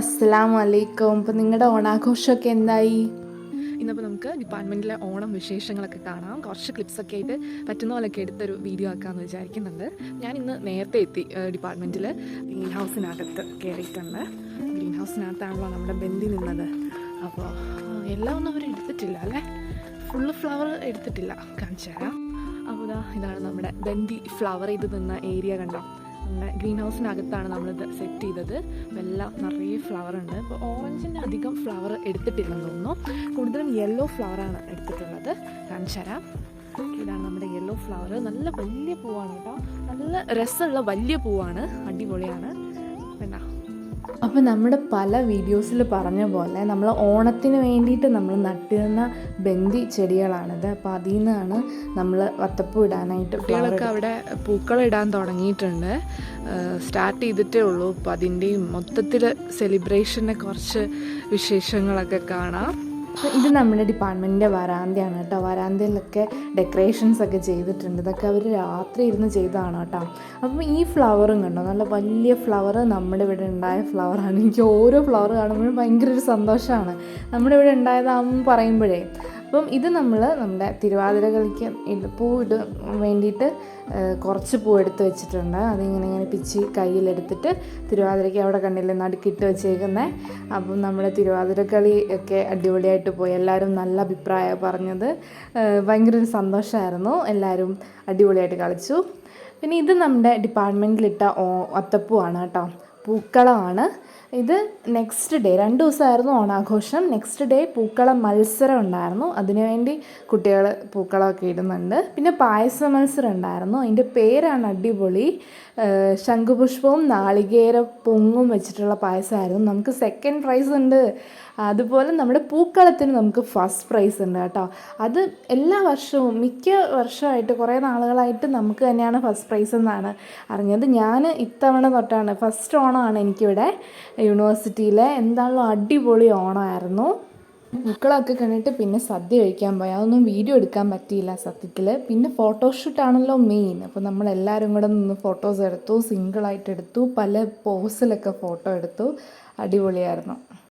അസ്സലാം വലൈക്കും ഇപ്പം നിങ്ങളുടെ ഓണാഘോഷമൊക്കെ എന്തായി? ഇന്നിപ്പോൾ നമുക്ക് ഡിപ്പാർട്ട്മെന്റിലെ ഓണം വിശേഷങ്ങളൊക്കെ കാണാം. കുറച്ച് ക്ലിപ്സൊക്കെ ആയിട്ട് പറ്റുന്ന പോലെയൊക്കെ എടുത്തൊരു വീഡിയോ ആക്കാമെന്ന് വിചാരിക്കുന്നുണ്ട്. ഞാൻ ഇന്ന് നേരത്തെ എത്തി ഡിപ്പാർട്ട്മെന്റിൽ ഗ്രീൻ ഹൗസിനകത്ത് കയറിയിട്ടുണ്ട് ഗ്രീൻ ഹൗസിനകത്താണല്ലോ നമ്മുടെ ബന്ധി നിന്നത്. അപ്പോൾ എല്ലാം ഒന്നും അവർ എടുത്തിട്ടില്ല അല്ലേ? ഫുള്ള് ഫ്ലവർ എടുത്തിട്ടില്ല. കാണിച്ചു തരാം. അപ്പോൾ ഇതാ ഇതാണ് നമ്മുടെ ബന്ദി ഫ്ലവർ ചെയ്ത് നിന്ന ഏരിയ കണ്ടോ? നമ്മുടെ ഗ്രീൻ ഹൗസിനകത്താണ് നമ്മളിത് സെറ്റ് ചെയ്തത്. എല്ലാം നിറയെ ഫ്ലവർ ഉണ്ട്. അപ്പോൾ ഓറഞ്ചിന്റെ അധികം ഫ്ലവർ എടുത്തിട്ടില്ലെന്ന് തോന്നുന്നു. കൂടുതലും യെല്ലോ ഫ്ലവറാണ് എടുത്തിട്ടുള്ളത്. കാണിച്ചു തരാം. ഇതാണ് നമ്മുടെ യെല്ലോ ഫ്ലവർ നല്ല വലിയ പൂവാണ് കേട്ടോ. നല്ല രസമുള്ള വലിയ പൂവാണ്. അടിപൊളിയാണ്. പിന്നെ അപ്പോൾ നമ്മുടെ പല വീഡിയോസിൽ പറഞ്ഞ പോലെ നമ്മൾ ഓണത്തിന് വേണ്ടിയിട്ട് നമ്മൾ നട്ടിരുന്ന ബന്ദി ചെടികളാണിത്. അപ്പോൾ അതിൽ നിന്നാണ് നമ്മൾ വത്തപ്പൂ ഇടാനായിട്ട് കുട്ടികളൊക്കെ അവിടെ പൂക്കൾ ഇടാൻ തുടങ്ങിയിട്ടുണ്ട്. സ്റ്റാർട്ട് ചെയ്തിട്ടേ ഉള്ളൂ. അപ്പോൾ അതിന്റെയും മൊത്തത്തിൽ സെലിബ്രേഷനെ കുറച്ച് വിശേഷങ്ങളൊക്കെ കാണാം. ഇത് നമ്മുടെ ഡിപ്പാർട്ട്മെന്റിന്റെ വരാന്തയാണ് കേട്ടോ. വരാന്തയിലൊക്കെ ഡെക്കറേഷൻസ് ഒക്കെ ചെയ്തിട്ടുണ്ട്. ഇതൊക്കെ അവർ രാത്രി ഇരുന്ന് ചെയ്തതാണ് കേട്ടോ. അപ്പം ഈ ഫ്ലവറും കണ്ടോ? നല്ല വലിയ ഫ്ലവർ നമ്മുടെ ഇവിടെ ഉണ്ടായ ഫ്ലവറാണ്. എനിക്ക് ഓരോ ഫ്ലവർ കാണുമ്പോഴും ഭയങ്കര ഒരു സന്തോഷമാണ്. നമ്മുടെ ഇവിടെ ഉണ്ടായതാണെന്ന് പറയുമ്പോഴേ അപ്പം ഇത് നമ്മൾ നമ്മുടെ തിരുവാതിര കളിക്ക് ഇട വേണ്ടിയിട്ട് കുറച്ച് പൂ എടുത്ത് വെച്ചിട്ടുണ്ട്. അതിങ്ങനെ ഇങ്ങനെ പിച്ചി കയ്യിലെടുത്തിട്ട് തിരുവാതിരയ്ക്ക് അവിടെ കണ്ടില്ലേ നടുക്കിട്ട് വെച്ചേക്കുന്നത് അപ്പം നമ്മുടെ തിരുവാതിര കളി ഒക്കെ അടിപൊളിയായിട്ട് പോയി. എല്ലാവരും നല്ല അഭിപ്രായം പറഞ്ഞത്. ഭയങ്കര ഒരു സന്തോഷമായിരുന്നു എല്ലാവരും അടിപൊളിയായിട്ട് കളിച്ചു. പിന്നെ ഇത് നമ്മുടെ ഡിപ്പാർട്ട്മെന്റിലിട്ട ഓ അത്തപ്പൂവാണ് കേട്ടോ. പൂക്കളമാണ് ഇത് നെക്സ്റ്റ് ഡേ രണ്ട് ദിവസമായിരുന്നു ഓണാഘോഷം. നെക്സ്റ്റ് ഡേ പൂക്കള മത്സരം ഉണ്ടായിരുന്നു. അതിനുവേണ്ടി കുട്ടികൾ പൂക്കളമൊക്കെ ഇടുന്നുണ്ട്. പിന്നെ പായസ മത്സരം ഉണ്ടായിരുന്നു. അതിന്റെ പേരാണ് അടിപൊളി. ശംഖുപുഷ്പവും നാളികേര പൊങ്ങും വെച്ചിട്ടുള്ള പായസമായിരുന്നു. നമുക്ക് സെക്കൻഡ് പ്രൈസ് ഉണ്ട്. അതുപോലെ നമ്മുടെ പൂക്കളത്തിന് നമുക്ക് ഫസ്റ്റ് പ്രൈസ് ഉണ്ട് കേട്ടോ. അത് എല്ലാ വർഷവും മിക്ക വർഷമായിട്ട് കുറേ നാളുകളായിട്ട് നമുക്ക് തന്നെയാണ് ഫസ്റ്റ് പ്രൈസ് എന്നാണ് അറിഞ്ഞത്. ഞാൻ ഇത്തവണ തൊട്ടാണ് ഫസ്റ്റ് ഓണമാണ് എനിക്കിവിടെ യൂണിവേഴ്സിറ്റിയിലെ. എന്താണല്ലോ അടിപൊളി ഓണമായിരുന്നു. പൂക്കളൊക്കെ കണ്ടിട്ട് പിന്നെ സദ്യ കഴിക്കാൻ പോയി. അതൊന്നും വീഡിയോ എടുക്കാൻ പറ്റിയില്ല സത്യത്തിൽ പിന്നെ ഫോട്ടോഷൂട്ടാണല്ലോ മെയിൻ അപ്പോൾ നമ്മൾ എല്ലാവരും കൂടെ നിന്ന് ഫോട്ടോസ് എടുത്തു സിംഗിളായിട്ട് എടുത്തു പല പോസിലൊക്കെ ഫോട്ടോ എടുത്തു. അടിപൊളിയായിരുന്നു.